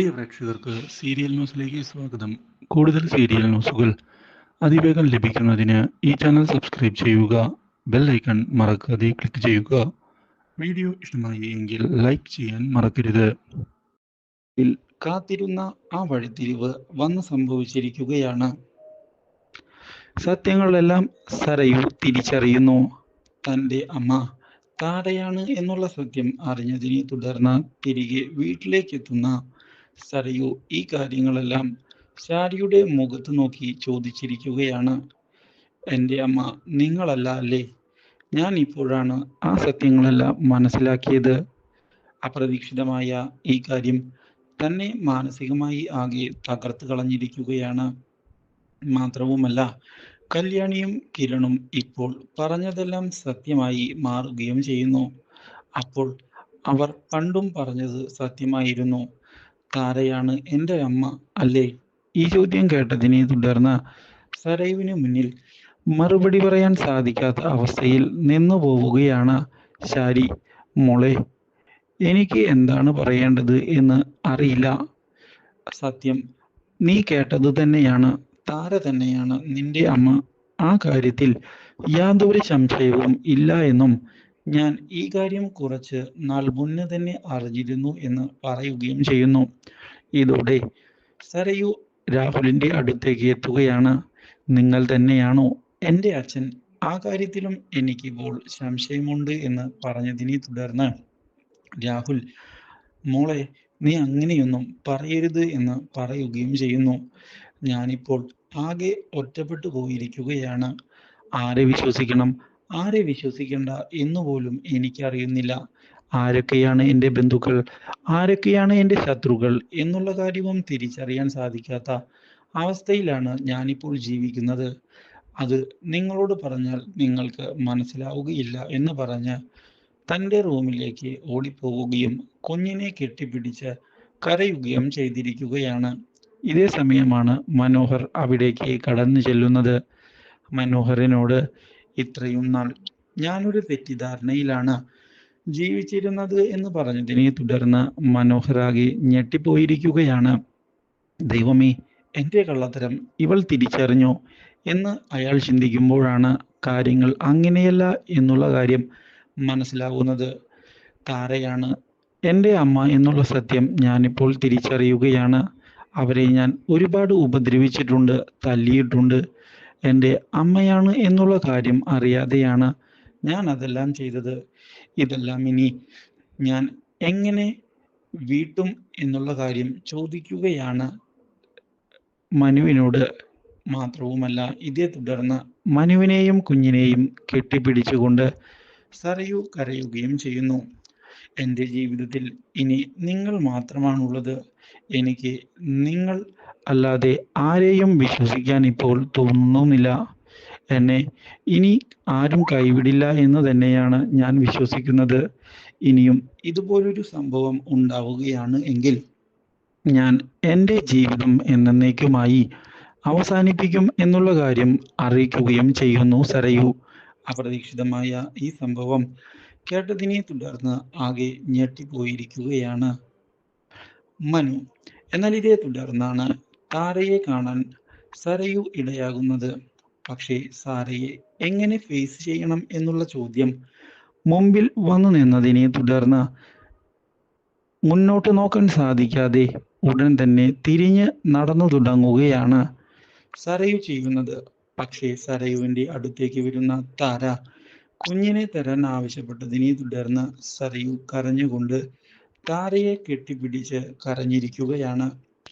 പ്രിയ പ്രേക്ഷകർക്ക് സീരിയൽ ന്യൂസിലേക്ക് സ്വാഗതം. കൂടുതൽ സീരിയൽ ന്യൂസുകൾ അതിവേഗം ലഭിക്കുന്നതിന് ഈ ചാനൽ സബ്സ്ക്രൈബ് ചെയ്യുക ബെൽ ഐക്കൺ മറക്കാതെ ക്ലിക്ക് ചെയ്യുക. വീഡിയോ ഇഷ്ടമായി എങ്കിൽ ലൈക്ക് ചെയ്യാൻ മറക്കരുത്. കാത്തിരുന്ന ആ വഴിത്തിരിവ് വന്ന് സംഭവിച്ചിരിക്കുകയാണ്. സത്യങ്ങളെല്ലാം സരയു തിരിച്ചറിയുന്നു. തന്റെ അമ്മ താരയാണ് എന്നുള്ള സത്യം അറിഞ്ഞതിനെ തുടർന്ന് തിരികെ വീട്ടിലേക്ക് എത്തുന്ന സരയു ഈ കാര്യങ്ങളെല്ലാം ചാരിയുടെ മുഖത്ത് നോക്കി ചോദിച്ചിരിക്കുകയാണ്. എന്റെ അമ്മ നിങ്ങളല്ല അല്ലേ? ഞാൻ ഇപ്പോഴാണ് ആ സത്യങ്ങളെല്ലാം മനസ്സിലാക്കിയത്. അപ്രതീക്ഷിതമായ ഈ കാര്യം തന്നെ മാനസികമായി ആകെ തകർത്ത് കളഞ്ഞിരിക്കുകയാണ്. മാത്രവുമല്ല കല്യാണിയും കിരണും ഇപ്പോൾ പറഞ്ഞതെല്ലാം സത്യമായി മാറുകയും ചെയ്യുന്നു. അപ്പോൾ അവർ പണ്ടും പറഞ്ഞത് സത്യമായിരുന്നു. താരയാണ് എന്റെ അമ്മ അല്ലേ? ഈ ചോദ്യം കേട്ടതിനെ തുടർന്ന് സരയുവിന് മുന്നിൽ മറുപടി പറയാൻ സാധിക്കാത്ത അവസ്ഥയിൽ നിന്നു പോവുകയാണ് ശാരി. മോളെ എനിക്ക് എന്താണ് പറയേണ്ടത് എന്ന് അറിയില്ല. സത്യം നീ കേട്ടത് തന്നെയാണ് താര തന്നെയാണ് നിന്റെ അമ്മ. ആ കാര്യത്തിൽ യാതൊരു സംശയവും ഇല്ല എന്നും ഞാൻ ഈ കാര്യം കുറച്ച് നാൾ മുന്നേ തന്നെ അറിഞ്ഞിരുന്നു എന്ന് പറയുകയും ചെയ്യുന്നു. ഇതോടെ സരയു രാഹുലിന്റെ അടുത്തേക്ക് എത്തുകയാണ്. നിങ്ങൾ തന്നെയാണോ? എന്റെ അച്ഛൻ ആ കാര്യത്തിലും എനിക്കിപ്പോൾ സംശയമുണ്ട് എന്ന് പറഞ്ഞതിനെ തുടർന്ന് രാഹുൽ മോളെ നീ അങ്ങനെയൊന്നും പറയരുത് എന്ന് പറയുകയും ചെയ്യുന്നു. ഞാനിപ്പോൾ ആകെ ഒറ്റപ്പെട്ടു പോയിരിക്കുകയാണ്. ആരെ വിശ്വസിക്കണം? ആരെ വിശ്വസിക്കേണ്ട എന്നുപോലും എനിക്കറിയുന്നില്ല. ആരൊക്കെയാണ് എന്റെ ബന്ധുക്കൾ? ആരൊക്കെയാണ് എന്റെ ശത്രുക്കൾ? എന്നുള്ള കാര്യവും തിരിച്ചറിയാൻ സാധിക്കാത്ത അവസ്ഥയിലാണ് ഞാനിപ്പോൾ ജീവിക്കുന്നത്. അത് നിങ്ങളോട് പറഞ്ഞാൽ നിങ്ങൾക്ക് മനസ്സിലാവുകയില്ല എന്ന് പറഞ്ഞ് തന്റെ റൂമിലേക്ക് ഓടിപ്പോവുകയും കുഞ്ഞിനെ കെട്ടിപ്പിടിച്ച് കരയുകയും ചെയ്തിരിക്കുകയാണ്. ഇതേ സമയമാണ് മനോഹർ അവിടേക്ക് കടന്നു ചെല്ലുന്നത്. മനോഹറിനോട് ഇത്രയും നാൾ ഞാനൊരു തെറ്റിദ്ധാരണയിലാണ് ജീവിച്ചിരുന്നത് എന്ന് പറഞ്ഞതിനെ തുടർന്ന് മനോഹരാകെ ഞെട്ടിപ്പോയിരിക്കുകയാണ്. ദൈവമേ എന്റെ കള്ളത്തരം ഇവൾ തിരിച്ചറിഞ്ഞു എന്ന് അയാൾ ചിന്തിക്കുമ്പോഴാണ് കാര്യങ്ങൾ അങ്ങനെയല്ല എന്നുള്ള കാര്യം മനസ്സിലാവുന്നത്. താരയാണ് എന്റെ അമ്മ എന്നുള്ള സത്യം ഞാനിപ്പോൾ തിരിച്ചറിയുകയാണ്. അവരെ ഞാൻ ഒരുപാട് ഉപദ്രവിച്ചിട്ടുണ്ട് തല്ലിയിട്ടുണ്ട്. എന്റെ അമ്മയാണ് എന്നുള്ള കാര്യം അറിയാതെയാണ് ഞാൻ അതെല്ലാം ചെയ്തത്. ഇതെല്ലാം ഇനി ഞാൻ എങ്ങനെ വീട്ടും എന്നുള്ള കാര്യം ചോദിക്കുകയാണ്. മനുവിനോട് മാത്രവുമല്ല ഇതേ തുടർന്ന് മനുവിനെയും കുഞ്ഞിനെയും കെട്ടിപ്പിടിച്ചുകൊണ്ട് സരയു കരയുകയും ചെയ്യുന്നു. എന്റെ ജീവിതത്തിൽ ഇനി നിങ്ങൾ മാത്രമാണുള്ളത്. എനിക്ക് നിങ്ങൾ അല്ലാതെ ആരെയും വിശ്വസിക്കാൻ ഇപ്പോൾ തോന്നുന്നില്ല. എന്നെ ഇനി ആരും കൈവിടില്ല എന്ന് തന്നെയാണ് ഞാൻ വിശ്വസിക്കുന്നത്. ഇനിയും ഇതുപോലൊരു സംഭവം ഉണ്ടാവുകയാണ് എങ്കിൽ ഞാൻ എന്റെ ജീവിതം എന്നേക്കുമായി അവസാനിപ്പിക്കും എന്നുള്ള കാര്യം അറിയിക്കുകയും ചെയ്യുന്നു സരയു. അപ്രതീക്ഷിതമായ ഈ സംഭവം കേട്ടതിനെ തുടർന്ന് ആകെ ഞെട്ടിപ്പോയിരിക്കുകയാണ് മനു. എന്നാൽ ഇതേ തുടർന്നാണ് താരയെ കാണാൻ സരയു ഇടയാകുന്നത്. പക്ഷേ സാരയെ എങ്ങനെ ഫേസ് ചെയ്യണം എന്നുള്ള ചോദ്യം മുമ്പിൽ വന്നു നിന്നതിനെ തുടർന്ന് മുന്നോട്ട് നോക്കാൻ സാധിക്കാതെ ഉടൻ തന്നെ തിരിഞ്ഞ് നടന്നു തുടങ്ങുകയാണ് സരയു ചെയ്യുന്നത്. പക്ഷേ സരയുവിന്റെ അടുത്തേക്ക് വരുന്ന താര കുഞ്ഞിനെ തരാൻ ആവശ്യപ്പെട്ടതിനെ തുടർന്ന് സരയു കരഞ്ഞുകൊണ്ട് താരയെ കെട്ടിപ്പിടിച്ച് കരഞ്ഞിരിക്കുകയാണ്.